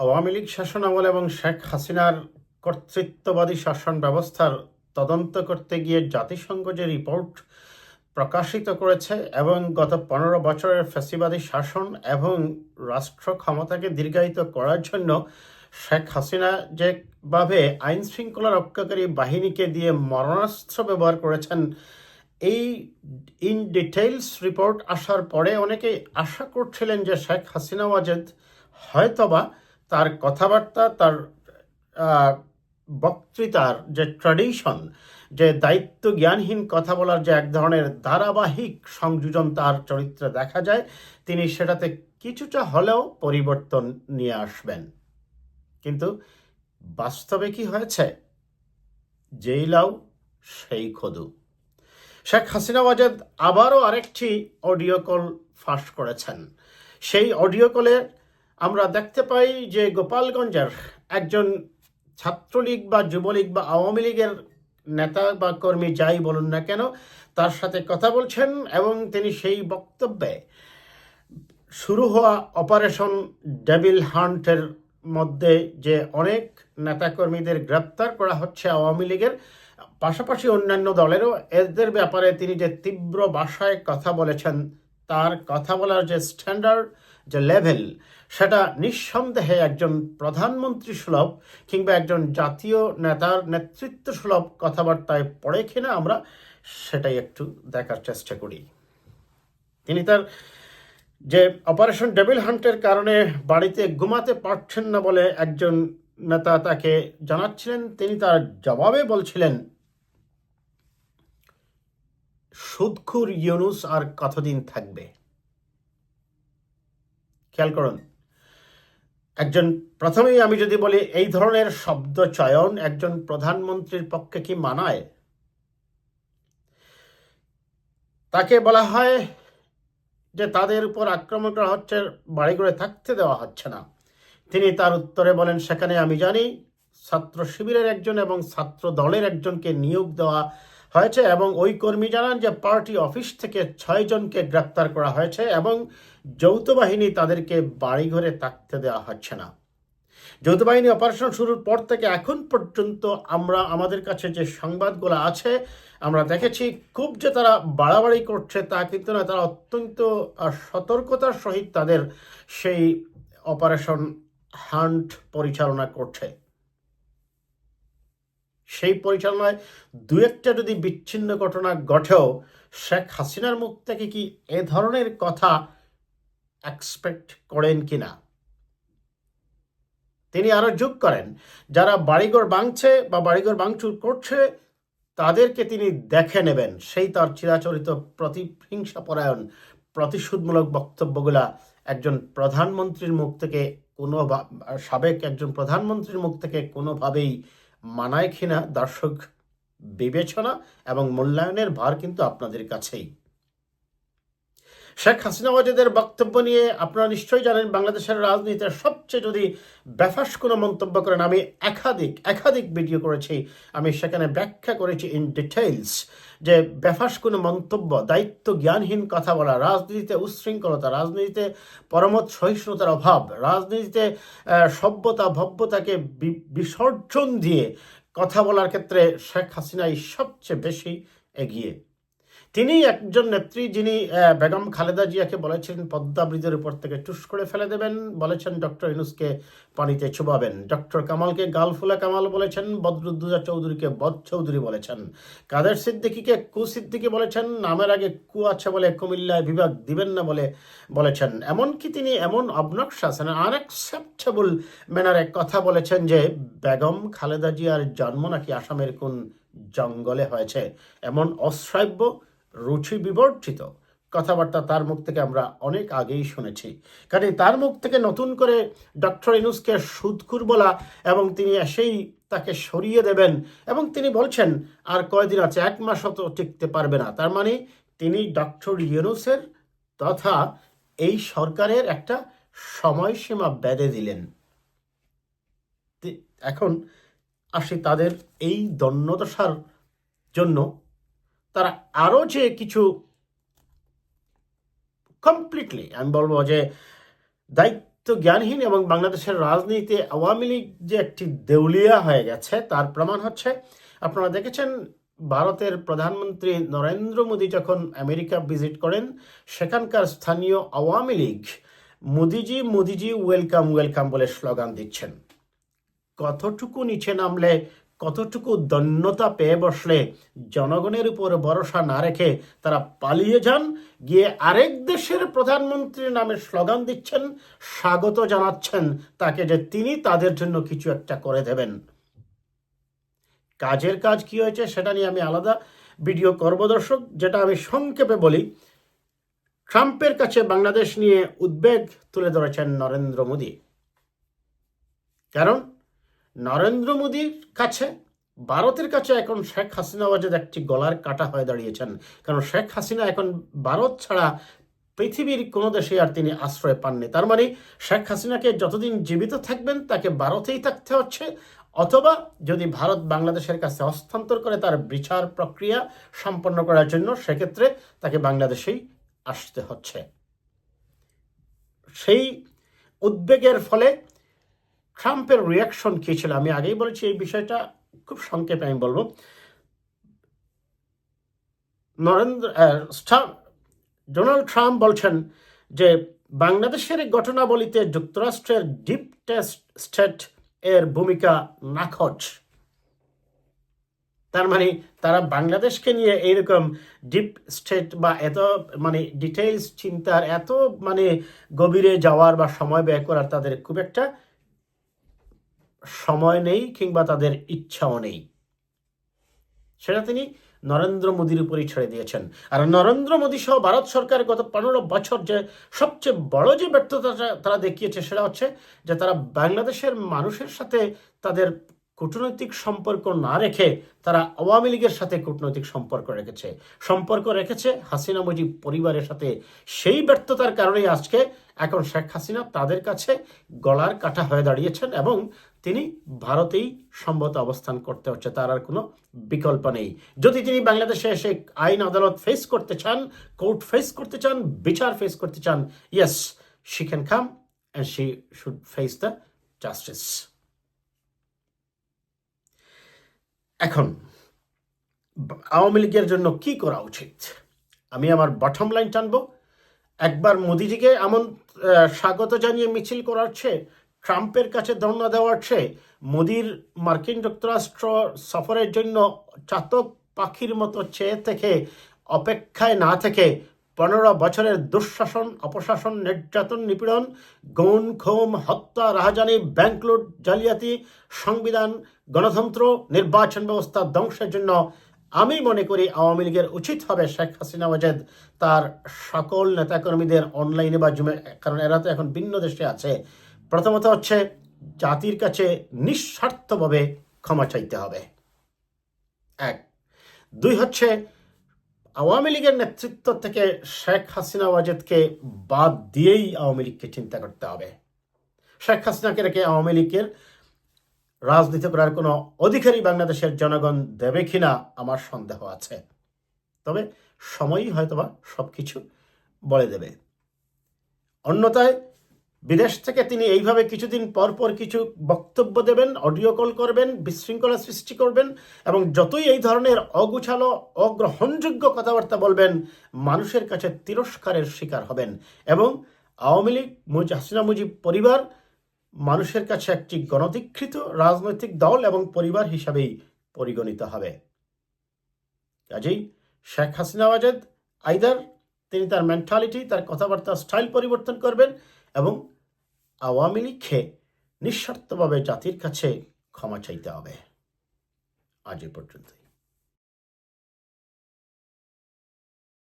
আওয়ামী লীগ শাসনামল এবং শেখ হাসিনার কর্তৃত্ববাদী শাসন ব্যবস্থার তদন্ত করতে গিয়ে জাতিসংঘ যে রিপোর্ট প্রকাশিত করেছে এবং গত পনেরো বছরের ফ্যাসিবাদী শাসন এবং রাষ্ট্র ক্ষমতাকে দীর্ঘায়িত করার জন্য শেখ হাসিনা যেভাবে আইন শৃঙ্খলা রক্ষাকারী বাহিনীকে দিয়ে মরণাস্ত্র ব্যবহার করেছেন, এই ইন ডিটেইলস রিপোর্ট আসার পরে অনেকেই আশা করছিলেন যে শেখ হাসিনা ওয়াজেদ হয়তোবা তার কথাবার্তা, তার বক্তৃতার যে ট্র্যাডিশন যে দায়িত্ব জ্ঞানহীন কথা বলার যে এক ধরনের ধারাবাহিক সংযোজন তার চরিত্রে দেখা যায়, তিনি সেটাতে কিছুটা হলেও পরিবর্তন নিয়ে আসবেন। কিন্তু বাস্তবে কি হয়েছে? যেই লাউ সেই খদু। শেখ হাসিনা ওয়াজেদ আবারও আরেকটি অডিও কল ফাঁস করেছেন। সেই অডিও কলে আমরা দেখতে পাই যে গোপালগঞ্জের একজন ছাত্রলীগ বা যুবলীগ বা আওয়ামী লীগের নেতা বা কর্মী, যাই বলুন না কেন, তার সাথে কথা বলছেন এবং তিনি সেই বক্তব্যে শুরু হওয়া অপারেশন ডেভিল হান্টের মধ্যে যে অনেক নেতাকর্মীদের গ্রেপ্তার করা হচ্ছে আওয়ামী লীগের, পাশাপাশি অন্যান্য দলেরও, এদের ব্যাপারে তিনি যে তীব্র ভাষায় কথা বলেছেন, তার কথা বলার যে স্ট্যান্ডার্ড যে লেভেল, সেটা নিঃসন্দেহে একজন প্রধানমন্ত্রী সুলভ কিংবা একজন জাতীয় নেতার নেতৃত্ব সুলভ কথাবার্তায় পড়ে কিনা আমরা সেটাই একটু দেখার চেষ্টা করি। তিনি তার যে অপারেশন ডেভিল হান্টের কারণে বাড়িতে ঘুমাতে পারছেন না বলে একজন নেতা তাকে জানাচ্ছিলেন, তিনি তার জবাবে বলছিলেন, সুদখুর ইউনুস আর কতদিন থাকবে? খেয়াল করুন। একজন, প্রথমেই আমি যদি বলি, এই ধরনের শব্দ চয়ন একজন প্রধানমন্ত্রীর পক্ষে কি মানায়? তাকে বলা হয় যে তাদের উপর আক্রমণ করা হচ্ছে, বাড়ি বাড়িঘরে থাকতে দেওয়া হচ্ছে না। তিনি তার উত্তরে বলেন, সেখানে আমি জানি, ছাত্র শিবিরের একজন এবং ছাত্র দলের একজনকে নিয়োগ দেওয়া হয়েছে এবং ওই কর্মী জানান যে পার্টি অফিস থেকে ছয় জনকে গ্রেপ্তার করা হয়েছে এবং যৌথ বাহিনী তাদেরকে বাড়িঘরে থাকতে দেওয়া হচ্ছে না। যৌথ বাহিনী অপারেশন শুরুর পর থেকে এখন পর্যন্ত আমরা, আমাদের কাছে যে সংবাদগুলো আছে, আমরা দেখেছি খুব যে তারা বাড়াবাড়ি করছে তা কিন্তু না তারা অত্যন্ত সতর্কতার সহিত তাদের সেই অপারেশন হান্ট পরিচালনা করছে। সেই পরিচালনায় দু একটা যদি বিচ্ছিন্ন ঘটনা ঘটেও, শেখ হাসিনার মুখ থেকে কি এ ধরনের কথা এক্সপেক্ট করেন কিনা? তিনি আরও যোগ করেন, যারা বাড়িঘর ভাঙছে বা বাড়িঘর ভাঙচুর করছে, তাদেরকে তিনি দেখে নেবেন। সেই তার চিরাচরিত প্রতিহিংসা পরায়ণ প্রতিশোধমূলক বক্তব্যগুলা একজন প্রধানমন্ত্রীর মুখ থেকে কোনো সাবেক একজন প্রধানমন্ত্রীর মুখ থেকে কোনোভাবেই মানায় কিনা দর্শক বিবেচনা এবং মূল্যায়নের ভার কিন্তু আপনাদের কাছেই। শেখ হাসিনা ওয়াজেদের বক্তব্য নিয়ে আপনারা নিশ্চয়ই জানেন বাংলাদেশের রাজনীতিতে সবচেয়ে যদি বেফাস কোনো মন্তব্য করেন, আমি একাধিক একাধিক ভিডিও করেছি। আমি সেখানে ব্যাখ্যা করেছি ইন ডিটেইলস যে বেফাস কোনো মন্তব্য দায়িত্ব জ্ঞানহীন কথা বলা, রাজনীতিতে উচ্ছৃঙ্খলতা, রাজনীতিতে পরমত সহিষ্ণুতার অভাব, রাজনীতিতে সভ্যতা, ভব্যতাকে বিসর্জন দিয়ে কথা বলার ক্ষেত্রে শেখ হাসিনাই সবচেয়ে বেশি এগিয়ে তিনি একজন নেত্রী যিনি বেগম খালেদা জিয়াকে বলেছেন পদ্মা ব্রিজের উপর থেকে টুস করে ফেলে দেবেন। বলেছেন, ডক্টর ইনুসকে পানিতে চুবাবেন ডক্টর কামালকে গালফুলা কামাল বলেছেন, বদরুদ্দুজা চৌধুরীকে বদ চৌধুরী বলেছেন। কাদের সিদ্দিকিকে কু সিদ্দিকি বলেছেন, নামের আগে কু আছে বলে কুমিল্লায় বিভাগ দিবেন না বলে বলেছেন। এমনকি তিনি এমন অবনক্সাস আনএক্সেপ্টেবল ম্যানারে কথা বলেছেন যে, বেগম খালেদা জিয়ার জন্ম নাকি আসামের কোন জঙ্গলে হয়েছে। এমন অশ্রাব্য রুচি বিবর্জিত কথাবার্তা তার মুখ থেকে আমরা অনেক আগেই শুনেছি। কারণ তার মুখ থেকে নতুন করে ডক্টর ইনুসকে সুদকুর বলা এবং তিনি এসেই তাকে সরিয়ে দেবেন এবং তিনি বলছেন, আর কয়দিন আছে? এক মাস অত টিকতে পারবে না। তার মানে তিনি ডক্টর ইউনুসের তথা এই সরকারের একটা সময়সীমা বেঁধে দিলেন। এখন আসি তাদের এই দন্যদশার জন্য তারা আরও যে কিছু কমপ্লিটলি আমি বলব যে দায়িত্ব জ্ঞানহীন এবং বাংলাদেশের রাজনীতিতে আওয়ামী লীগ যে একটি দেউলিয়া হয়ে গেছে, তার প্রমাণ হচ্ছে, আপনারা দেখেছেন ভারতের প্রধানমন্ত্রী নরেন্দ্র মোদী যখন আমেরিকা ভিজিট করেন, সেখানকার স্থানীয় আওয়ামী লীগ, মোদিজি মোদিজি, ওয়েলকাম ওয়েলকাম বলে স্লোগান দিচ্ছেন। কতটুকু নিচে নামলে কতটুকু দন্যতা পেয়ে বসলে জনগণের উপর ভরসা না রেখে তারা পালিয়ে যান? গিয়ে আরেক দেশের প্রধানমন্ত্রীর নামে স্লোগান দিচ্ছেন, স্বাগত জানাচ্ছেন। তাকে যে তিনি, তাদের জন্য কিছু একটা করে দেবেন। কাজের কাজ কি হয়েছে সেটা নিয়ে আমি আলাদা ভিডিও করব দর্শক, যেটা আমি সংক্ষেপে বলি। ট্রাম্পের কাছে বাংলাদেশ নিয়ে উদ্বেগ তুলে ধরেছেন নরেন্দ্র মোদী। কারণ নরেন্দ্র মোদীর কাছে, ভারতের কাছে এখন শেখ হাসিনা ওয়াজেদ একটি গলার কাটা হয়ে দাঁড়িয়েছেন। কারণ শেখ হাসিনা এখন ভারত ছাড়া পৃথিবীর কোনো দেশে আর তিনি আশ্রয় পাননি। তার মানে শেখ হাসিনাকে যতদিন জীবিত থাকবেন, তাকে ভারতেই থাকতে হচ্ছে। অথবা যদি ভারত বাংলাদেশের কাছে হস্তান্তর করে তার বিচার প্রক্রিয়া সম্পন্ন করার জন্য, সেক্ষেত্রে তাকে বাংলাদেশেই আসতে হচ্ছে। সেই উদ্বেগের ফলে ট্রাম্পের রিয়াকশন কী ছিল? আমি আগেই বলেছি এই বিষয়টা, খুব সংক্ষেপে আমি বলব। নরেন্দ্র ডোনাল্ড ট্রাম্প বলছেন যে বাংলাদেশের ঘটনাবলিতে যুক্তরাষ্ট্রের ডিপ টেস্ট স্টেট এর ভূমিকা নাখচ তার মানে তারা বাংলাদেশকে নিয়ে এইরকম ডিপ স্টেট বা এত মানে ডিটেইলস চিন্তার, এত মানে গভীরে যাওয়ার বা সময় ব্যয় করার তাদের খুব একটা সময় নেই কিংবা তাদের ইচ্ছাও নেই। সেটা তিনি নরেন্দ্র মোদীর উপরই ছেড়ে দিয়েছেন। আর নরেন্দ্র মোদী সহ ভারত সরকার গত পনেরো বছর যে সবচেয়ে বড় যে ব্যর্থতা তারা দেখিয়েছে, সেটা হচ্ছে যে তারা বাংলাদেশের মানুষের সাথে তাদের কূটনৈতিক সম্পর্ক না রেখে তারা আওয়ামী লীগের সাথে কূটনৈতিক সম্পর্ক রেখেছে। সম্পর্ক রেখেছে হাসিনা মুজিব পরিবারের সাথে। সেই ব্যর্থতার কারণেই আজকে এখন শেখ হাসিনা তাদের কাছে গলার কাটা হয়ে দাঁড়িয়েছেন এবং তিনি ভারতেই সম্মত অবস্থান করতে হচ্ছে। তার আর কোনো বিকল্প নেই। যদি তিনি বাংলাদেশে এসে আইন আদালত ফেস করতে চান কোর্ট ফেস করতে চান, বিচার ফেস করতে চান yes she can come and she should face the justice এখন, আওয়ামী লীগের জন্য কি করা উচিত? আমি আমার বটম লাইন টানব। একবার মোদিজিকে এমন স্বাগত জানিয়ে মিছিল করার চেয়ে, ট্রাম্পের কাছে ধর্ণা দেওয়ার চেয়ে, মোদির মার্কিন যুক্তরাষ্ট্র সফরের জন্য চাতক পাখির মতো চেয়ে থেকে, অপেক্ষায় না থেকে পনেরো বছরের দুঃশাসন, অপশাসন, নির্যাতন, নিপীড়ন গৌণ ক্ষোম হত্যা, রাহাজানি ব্যাংক লুট জালিয়াতি, সংবিধান, গণতন্ত্র, নির্বাচন ব্যবস্থা ধ্বংসের জন্য আমি মনে করি আওয়ামী লীগের উচিত হবে শেখ হাসিনা, ওয়াজেদ তার সকল নেতাকর্মীদের অনলাইনে বা জুমে, কারণ এরা তো এখন ভিন্ন দেশে আছে। প্রথমত হচ্ছে জাতির কাছে নিঃস্বার্থভাবে ক্ষমা চাইতে হবে। এক। দুই হচ্ছে আওয়ামী লীগের নেতৃত্ব থেকে শেখ হাসিনা, ওয়াজেদকে বাদ দিয়েই আওয়ামী লীগকে চিন্তা করতে হবে। শেখ হাসিনাকে রেখে আওয়ামী লীগের রাজনীতি করার কোনো অধিকারী বাংলাদেশের জনগণ দেবে কিনা আমার সন্দেহ আছে। তবে সময়ই হয়তোবা সব কিছু বলে দেবে। অন্যথায় বিদেশ থেকে তিনি এইভাবে কিছুদিন পর পর কিছু বক্তব্য দেবেন অডিও কল করবেন, বিশৃঙ্খলা সৃষ্টি করবেন এবং যতই এই ধরনের অগুছালো, অগ্রহণযোগ্য কথাবার্তা বলবেন, মানুষের কাছে তিরস্কারের শিকার হবেন এবং আওয়ামী লীগ, মুজ, হাসিনা মুজিব পরিবার মানুষের কাছে একটি গণধিকৃত রাজনৈতিক দল এবং পরিবার হিসাবেই পরিগণিত হবে। কাজেই শেখ হাসিনা, ওয়াজেদ আইদার তিনি তার মেন্টালিটি তার কথাবার্তার স্টাইল পরিবর্তন করবেন এবং আওয়ামী লীগকে নিঃস্বার্থভাবে জাতির কাছে ক্ষমা চাইতে হবে। আজ এ পর্যন্তই।